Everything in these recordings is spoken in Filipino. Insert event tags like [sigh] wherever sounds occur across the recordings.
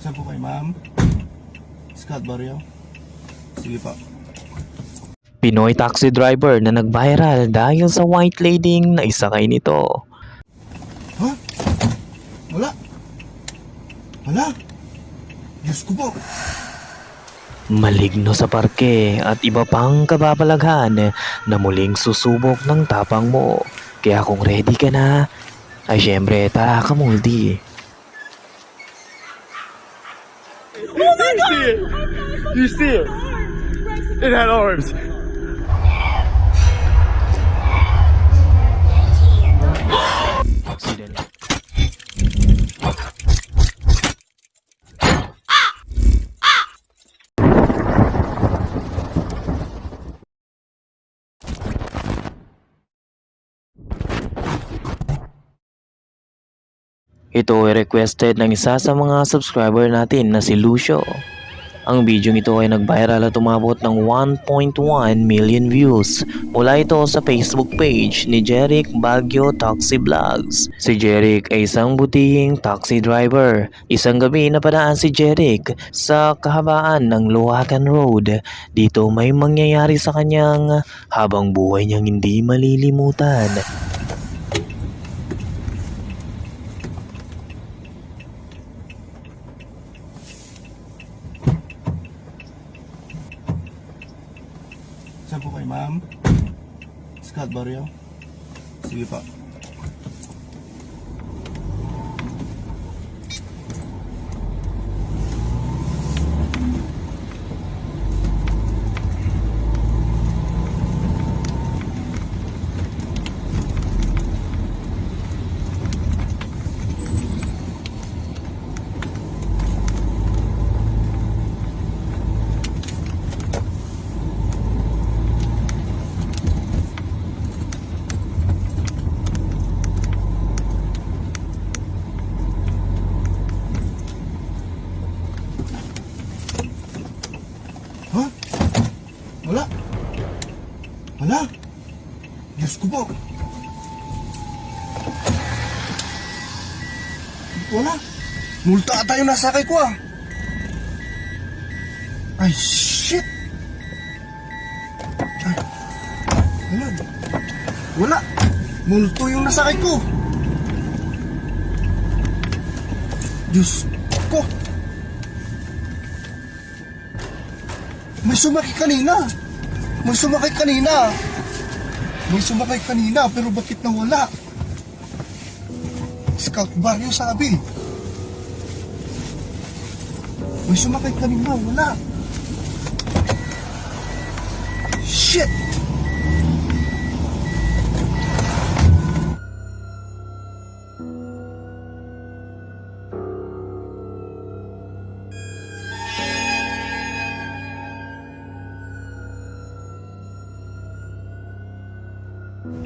Saan po kay ma'am? Scott Barrio? Sige pa. Pinoy taxi driver na nag-viral dahil sa white lady na isakay nito. Ha? Wala. Wala. Diyos ko po. Maligno sa parke at iba pang kababalaghan na muling susubok ng tapang mo. Kaya kung ready ka na, ay syempre tara ka multi. You see it? It had arms. Ito ay requested ng isa sa mga subscriber natin na si Lucio. Ang video ito ay nag-viral at umabot ng 1.1 million views mula ito sa Facebook page ni Jeric Baguio Taxi Vlogs. Si Jeric ay isang butihing taxi driver. Isang gabi napadaan si Jeric sa kahabaan ng Luwakan Road. Dito may mangyayari sa kanyang habang buhay niyang hindi malilimutan. Saan po kay ma'am? Scott Barrio? Sige pa. Ha? Wala. Wala. Diyos ko po. Wala. Multa yung nasakay ko ah. Ay, shit. Ay. Wala. Wala. Multo yung nasakay ko. Diyos ko. May sumakay kanina. May sumakay kanina. May sumakay kanina pero bakit nawala? Scout Barrio sabi. May sumakay kanina, wala. Shit!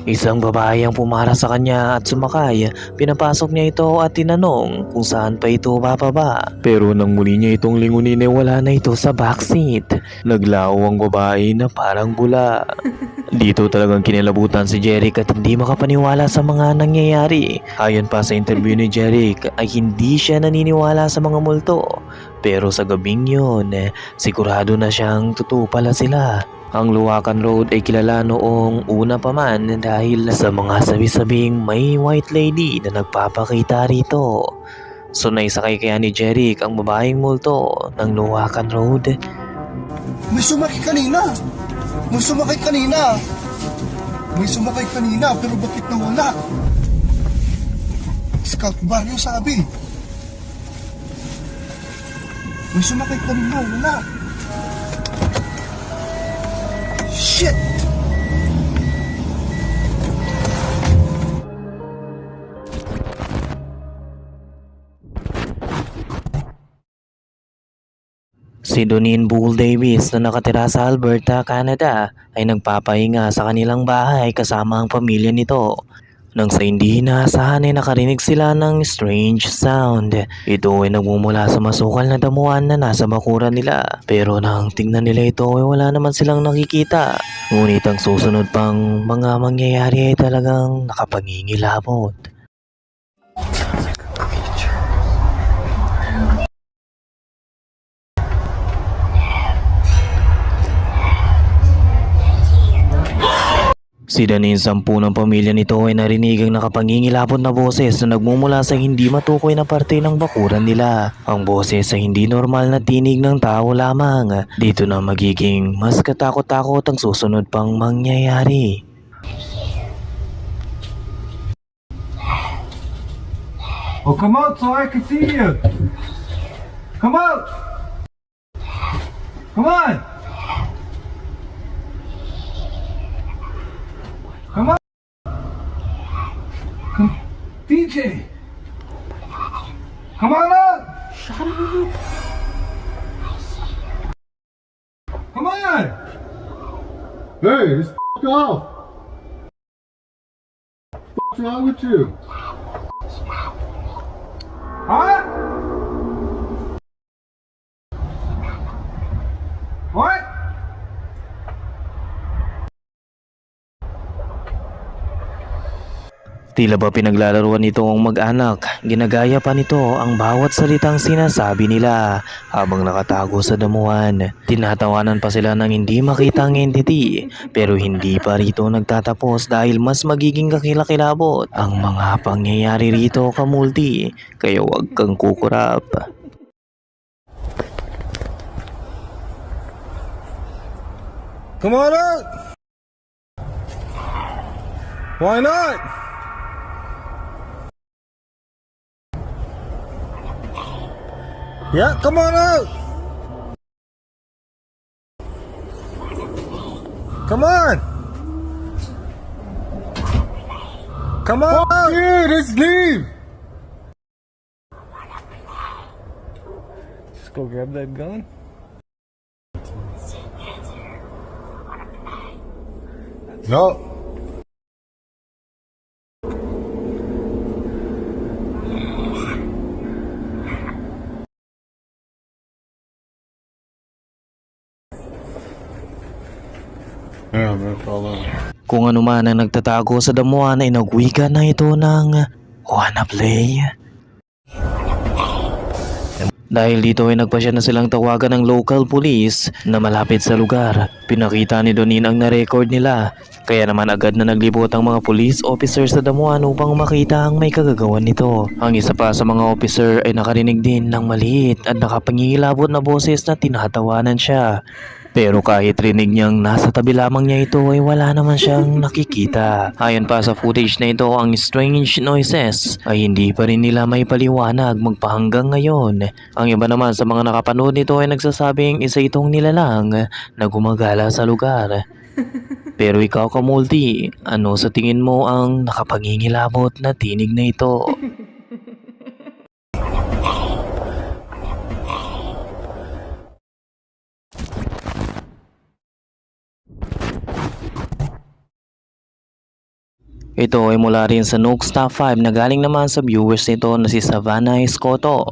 Isang babae ang pumara sa kanya at sumakay. Pinapasok niya ito at tinanong kung saan pa ito bababa. Pero nang muli niya itong lingunin ay wala na ito sa backseat. Naglaho ang babae na parang bula. [laughs] Dito talagang kinilabutan si Jeric at hindi makapaniwala sa mga nangyayari. Ayon pa sa interview ni Jeric ay hindi siya naniniwala sa mga multo. Pero sa gabing yun, sigurado na siyang totoo pala sila. Ang Luwakan Road ay kilala noong una pa man dahil sa mga sabi-sabing may white lady na nagpapakita rito. So naisakay kaya ni Jeric ang babaeng multo ng Luwakan Road. May sumakay kanina. May sumakay kanina. May sumakay kanina pero bakit nawala? Scout Barrio sabi. May sumakay kanina, wala. Shit! Si Donine Bull Davis na nakatira sa Alberta, Canada ay nagpapahinga sa kanilang bahay kasama ang pamilya nito. Nang sa hindi inaasahan ay nakarinig sila ng strange sound. Ito ay nagmumula sa masukal na damuhan na nasa bakuran nila. Pero nang tingnan nila ito ay wala naman silang nakikita. Ngunit ang susunod pang mga mangyayari ay talagang nakapangingilabot. Sila ni sampu ng pamilya nito ay narinig ang nakapangingilapot na boses na nagmumula sa hindi matukoy na parte ng bakuran nila. Ang boses ay hindi normal na tinig ng tao lamang. Dito na magiging mas katakot-takot ang susunod pang mangyayari. Oh, come out so I can see you. Come out. Come on. DJ. Come on up. Shut up. Come on. Hey, just f- off. What's wrong with you? Huh? Tila ba pinaglalaruan nito ang mag-anak, ginagaya pa nito ang bawat salitang sinasabi nila habang nakatago sa damuhan. Tinatawanan pa sila ng hindi makitang entity pero hindi pa rito nagtatapos dahil mas magiging kakilakilabot ang mga pangyayari rito kamulti kaya huwag kang kukurap. Come on out. Why not? Yeah, come on out. Come on. Come on out. Yeah, let's leave. Just go grab that gun. No. Yeah, no problem. Kung ano man ang nagtatago sa damuhan ay nagwika na ito ng wanna play. Dahil dito ay nagpasya na silang tawagan ng local police na malapit sa lugar. Pinakita ni Donin ang na-record nila. Kaya naman agad na naglibot ang mga police officer sa damuhan upang makita ang may kagagawan nito. Ang isa pa sa mga officer ay nakarinig din ng maliit at nakapangingilabot na boses na tinatawanan siya. Pero kahit rinig niyang nasa tabi lamang niya ito ay wala naman siyang nakikita. Ayon pa sa footage na ito, ang strange noises ay hindi pa rin nila may paliwanag magpahanggang ngayon. Ang iba naman sa mga nakapanood nito ay nagsasabing isa itong nilalang na gumagala sa lugar. [laughs] Pero ikaw kamulti, ano sa tingin mo ang nakapangingilabot na tinig na ito? [laughs] Ito ay mula rin sa Nooks Top 5 na galing naman sa viewers nito na si Savannah Escoto.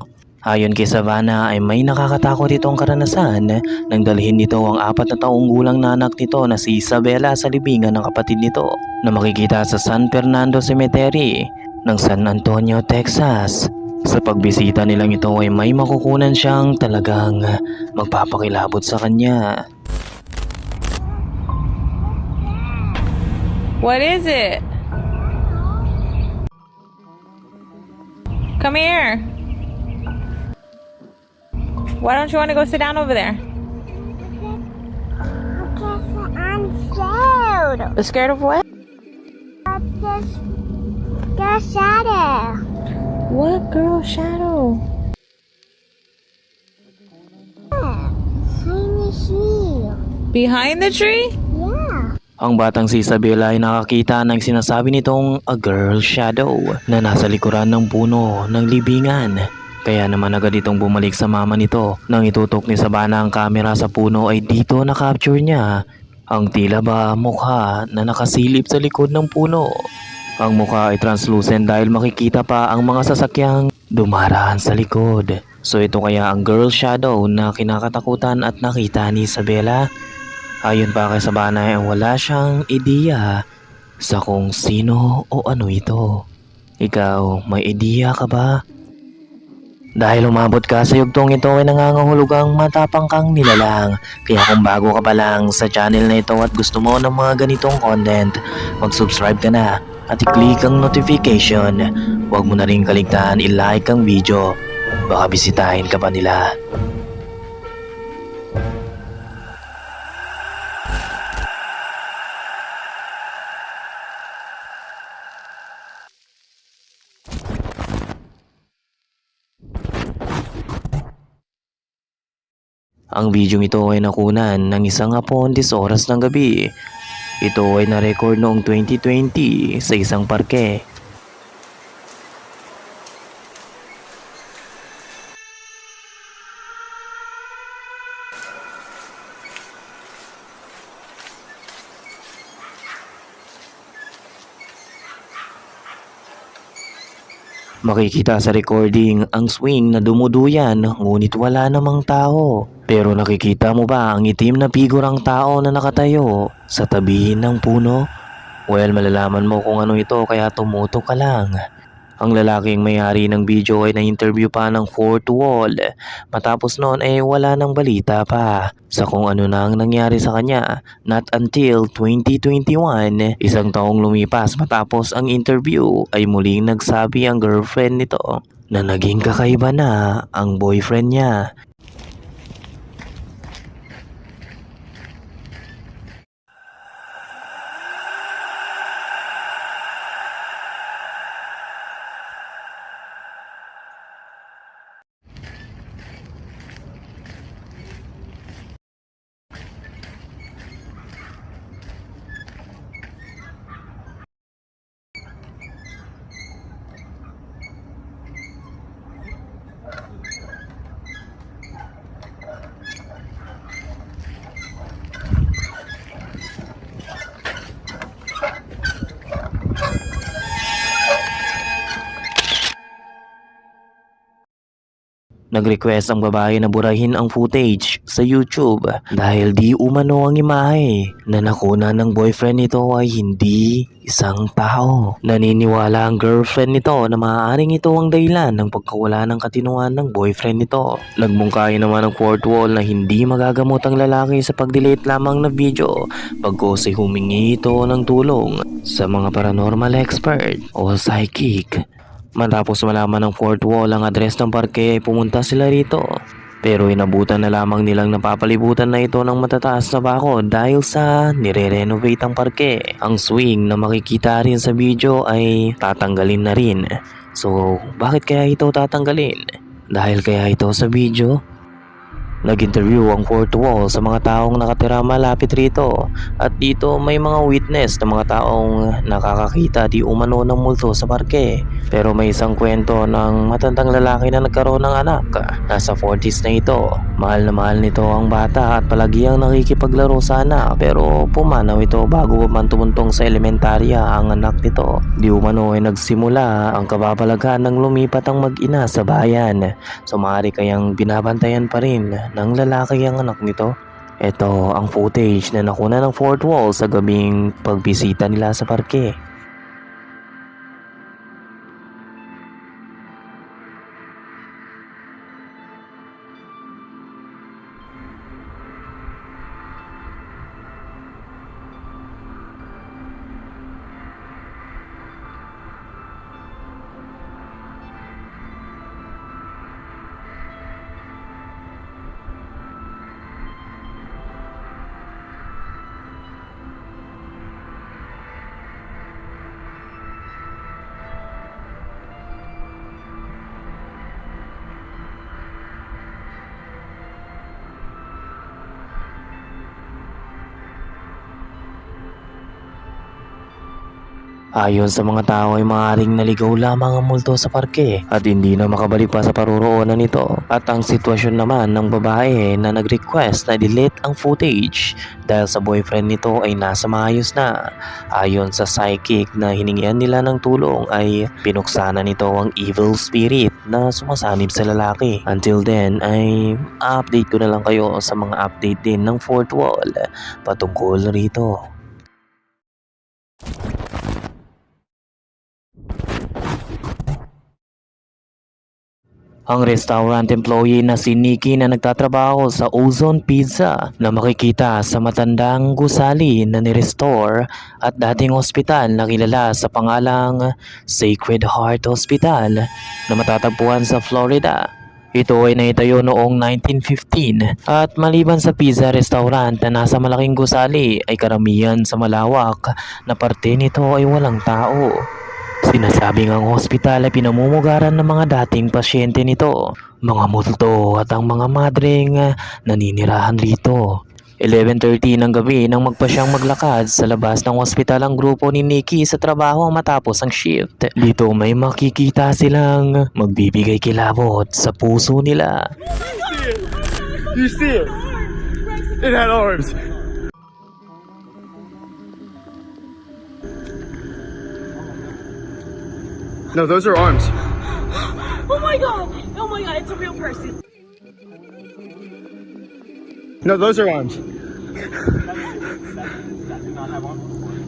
Ayon kay Savannah ay may nakakatakot itong karanasan nang dalhin nito ang apat na taong gulang na anak nito na si Isabela sa libingan ng kapatid nito na makikita sa San Fernando Cemetery ng San Antonio, Texas. Sa pagbisita nilang ito ay may makukunan siyang talagang magpapakilabot sa kanya. What is it? Come here. Why don't you want to go sit down over there? Because I'm scared. Scared of what? Of this the shadow. What girl shadow? Behind the tree? Ang batang si Isabela ay nakakita ng sinasabi nitong a girl shadow na nasa likuran ng puno ng libingan. Kaya naman agad itong bumalik sa mama nito. Nang itutok ni Sabana ang kamera sa puno ay dito na-capture niya ang tila ba mukha na nakasilip sa likod ng puno. Ang mukha ay translucent dahil makikita pa ang mga sasakyang dumaraan sa likod. So ito kaya ang girl shadow na kinakatakutan at nakita ni Isabela? Ayon pa kay Sabana ay wala siyang ideya sa kung sino o ano ito. Ikaw, may ideya ka ba? Dahil umabot ka sa yugtong ito ay nangangahulugang matapang kang nilalang. Kaya kung bago ka pa lang sa channel na ito at gusto mo ng mga ganitong content, mag-subscribe ka na at i-click ang notification. Huwag mo na rin kaligtaan i-like ang video. Baka bisitahin ka pa nila. Ang video ito ay nakunan ng isang apondis oras ng gabi. Ito ay na-record noong 2020 sa isang parke. Makikita sa recording ang swing na dumuduyan ngunit wala namang tao. Pero nakikita mo ba ang itim na figurang tao na nakatayo sa tabi ng puno? Well, malalaman mo kung ano ito kaya tumutok ka lang. Ang lalaking may-ari ng video ay na-interview pa ng fourth wall. Matapos noon ay wala nang balita pa sa kung ano na ang nangyari sa kanya. Not until 2021, isang taong lumipas matapos ang interview ay muling nagsabi ang girlfriend nito na naging kakaiba na ang boyfriend niya. Nag-request ang babae na burahin ang footage sa YouTube dahil di umano ang imahe na nakuna ng boyfriend nito ay hindi isang tao. Naniniwala ang girlfriend nito na maaaring ito ang dahilan ng pagkawala ng katinuan ng boyfriend nito. Nagmungkahi naman ang fourth wall na hindi magagamot ang lalaki sa pag-delete lamang na video pagkos ay humingi ito ng tulong sa mga paranormal expert o psychic. Matapos malaman ng fourth wall ang address ng parke ay pumunta sila rito. Pero inabutan na lamang nilang napapalibutan na ito ng matataas na bako dahil sa nire-renovate ang parke. Ang swing na makikita rin sa video ay tatanggalin na rin. So, bakit kaya ito tatanggalin? Dahil kaya ito sa video? Nag-interview ang fourth wall sa mga taong nakatira malapit rito at dito may mga witness na mga taong nakakakita di umano ng multo sa parke. Pero may isang kwento ng matandang lalaki na nagkaroon ng anak. Nasa 40s na ito. Mahal na mahal nito ang bata at palagi ang nakikipaglaro sa anak pero pumanaw ito bago man tumuntong sa elementarya ang anak nito. Di umano ay nagsimula ang kababalaghan ng lumipat ang mag-ina sa bayan. So maaari kayang binabantayan pa rin ng lalaki ang anak nito. Ito ang footage na nakuna ng fourth wall sa gabing pagbisita nila sa parke. Ayon sa mga tao ay maaaring naligaw lamang ang multo sa parke at hindi na makabalik pa sa paruroonan nito. At ang sitwasyon naman ng babae na nag-request na delete ang footage dahil sa boyfriend nito ay nasa maayos na. Ayon sa psychic na hiningian nila ng tulong ay pinuksana nito ang evil spirit na sumasanib sa lalaki. Until then ay update ko na lang kayo sa mga update din ng fourth wall patungkol rito. Ang restaurant employee na si Nikki na nagtatrabaho sa Ozone Pizza na makikita sa matandang gusali na ni-restore at dating ospital na kilala sa pangalang Sacred Heart Hospital na matatagpuan sa Florida. Ito ay naitayo noong 1915 at maliban sa pizza restaurant na nasa malaking gusali ay karamihan sa malawak na parte nito ay walang tao. Sinasabing ang hospital ay pinamumugaran ng mga dating pasyente nito, mga multo at ang mga madreng ah, naninirahan rito. 11.30 ng gabi nang magpa siyang maglakad sa labas ng hospital ang grupo ni Nikki sa trabaho matapos ang shift. Dito may makikita silang magbibigay kilabot sa puso nila. You see it? It had arms. No, those are arms. Oh my god! Oh my god, it's a real person. No, those are arms.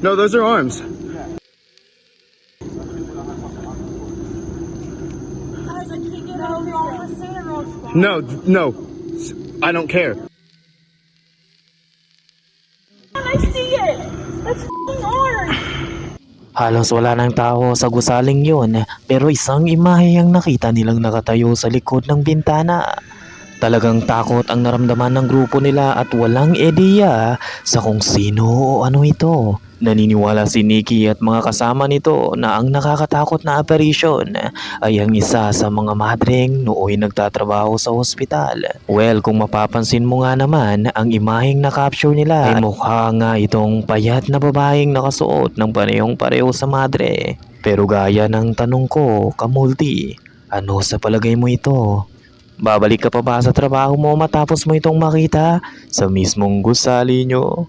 No, those are arms. Guys, I can't get out of here. I'm gonna say the wrong spot. No, no. I don't care. I see it! That's orange! Halos wala ng tao sa gusaling yun pero isang imahe ang nakita nilang nakatayo sa likod ng bintana. Talagang takot ang naramdaman ng grupo nila at walang ideya sa kung sino o ano ito. Naniniwala si Nikki at mga kasama nito na ang nakakatakot na apparition ay ang isa sa mga madreng nooy nagtatrabaho sa ospital. Well, kung mapapansin mo nga naman, ang imaheng na-capture nila ay mukha nga itong payat na babaeng nakasuot ng parehong pareho sa madre. Pero gaya ng tanong ko, kamulti, ano sa palagay mo ito? Babalik ka pa ba sa trabaho mo matapos mo itong makita sa mismong gusali nyo?